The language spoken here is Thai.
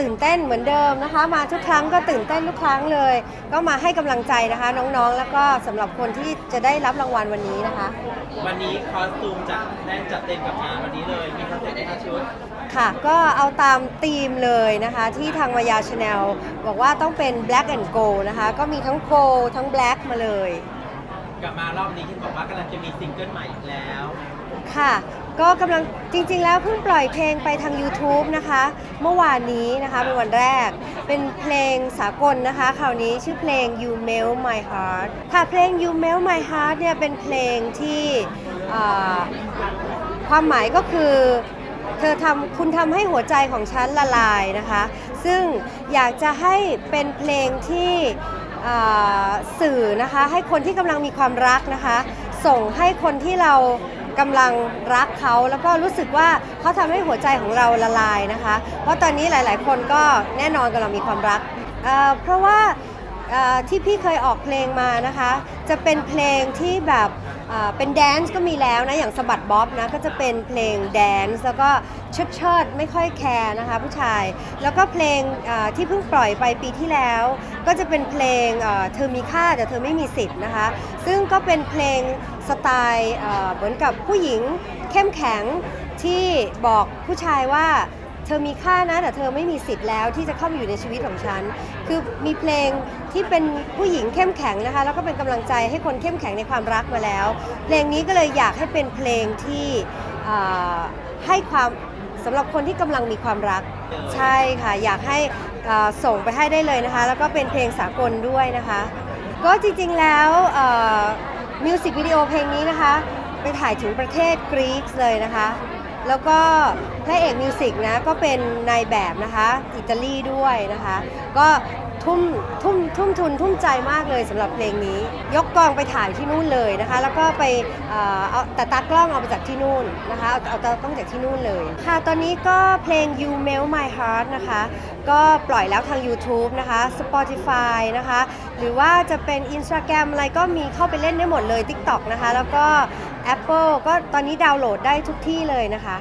ตื่นเต้นเหมือนเดิมนะคะ มาทุกครั้งก็ตื่นเต้นทุกครั้งเลย ก็มาให้กำลังใจนะคะ น้องๆ แล้วก็สำหรับคนที่จะได้รับรางวัลวันนี้นะคะ วันนี้คอสตูมจัดแน่นจัดเต็มกับงานวันนี้เลย มีคอนเซ็ปต์ในห้าชุด ค่ะ ก็เอาตามธีมเลยนะคะ ที่ทางมายาชาแนลบอกว่าต้องเป็น black and gold นะคะ ก็มีทั้ง gold ทั้ง black มาเลย กลับมารอบนี้คิดบอกว่ากำลังจะมีซิงเกิลใหม่อีกแล้ว ค่ะ ก็กำลังจริงๆ แล้วเพิ่งปล่อยเพลงไปทาง YouTube นะคะ เมื่อวานนี้นะคะเป็นวันแรก เป็นเพลงสากลนะคะคราวนี้ชื่อเพลง You Melt My Heart ค่ะเพลง You Melt My Heart เนี่ยเป็นเพลงที่ความหมายก็คือเธอทำคุณทำให้หัวใจของฉันละลายนะคะ ซึ่งอยากจะให้เป็นเพลงที่สื่อนะคะ ให้คนที่กำลังมีความรักนะคะ ส่งให้คนที่เรา กำลังรักเขาแล้วก็รู้สึกว่าเขาทำให้หัวใจของเราละลายนะคะ เพราะตอนนี้หลาย ๆ คนก็แน่นอนกำลังมีความรักเอ่อเพราะว่าเอ่อที่พี่เคยออกเพลงมานะคะ จะเป็นเพลงที่แบบ อ่อเป็นแดนซ์ก็มีแล้วนะ อย่างสะบัดบ๊อบนะ ก็จะเป็นเพลงแดนซ์แล้วก็เชิดเชิดไม่ค่อยแคร์นะคะผู้ชาย แล้วก็เพลงอ่อที่เพิ่งปล่อยไปปีที่แล้ว ก็จะเป็นเพลงเอ่อเธอมีค่าแต่เธอไม่มีสิทธิ์นะคะ ซึ่งก็เป็นเพลงสไตล์อ่อเหมือนกับผู้หญิงเข้มแข็งที่บอกผู้ชายว่า เธอมีค่านะ แต่เธอไม่มีสิทธิ์แล้วที่จะเข้ามาอยู่ในชีวิตของฉัน คือมีเพลงที่เป็นผู้หญิงเข้มแข็งนะคะ แล้วก็เป็นกำลังใจให้คนเข้มแข็งในความรักมาแล้ว เพลงนี้ก็เลยอยากให้เป็นเพลงที่ให้ความสำหรับคนที่กำลังมีความรักใช่ค่ะ อยากให้ส่งไปให้ได้เลยนะคะ แล้วก็เป็นเพลงสากลด้วยนะคะ ก็จริงๆแล้วมิวสิกวิดีโอเพลงนี้นะคะ ไปถ่ายถึงประเทศกรีซเลยนะคะ แล้วก็พระเอกมิวสิกนะก็เป็นนายแบบนะคะอิตาลีด้วยนะคะ ก็ทุ่มทุ่มทุ่มทุนทุ่มใจมากเลยสำหรับเพลงนี้ ยกกองไปถ่ายที่นู่นเลยนะคะ แล้วก็ไปเอาแต่ตากล้องเอามาจากที่นู่นนะคะเอาเอาตากล้องจากที่นู่นเลยค่ะตอนนี้ก็เพลง You Melt My Heart นะคะ ก็ปล่อยแล้วทาง YouTube นะคะ Spotify นะคะ หรือว่าจะเป็น Instagram อะไรก็มีเข้าไปเล่นได้หมดเลย TikTok นะคะ แล้วก็ Apple ก็ตอนนี้ดาวน์โหลดได้ทุกที่เลยนะคะ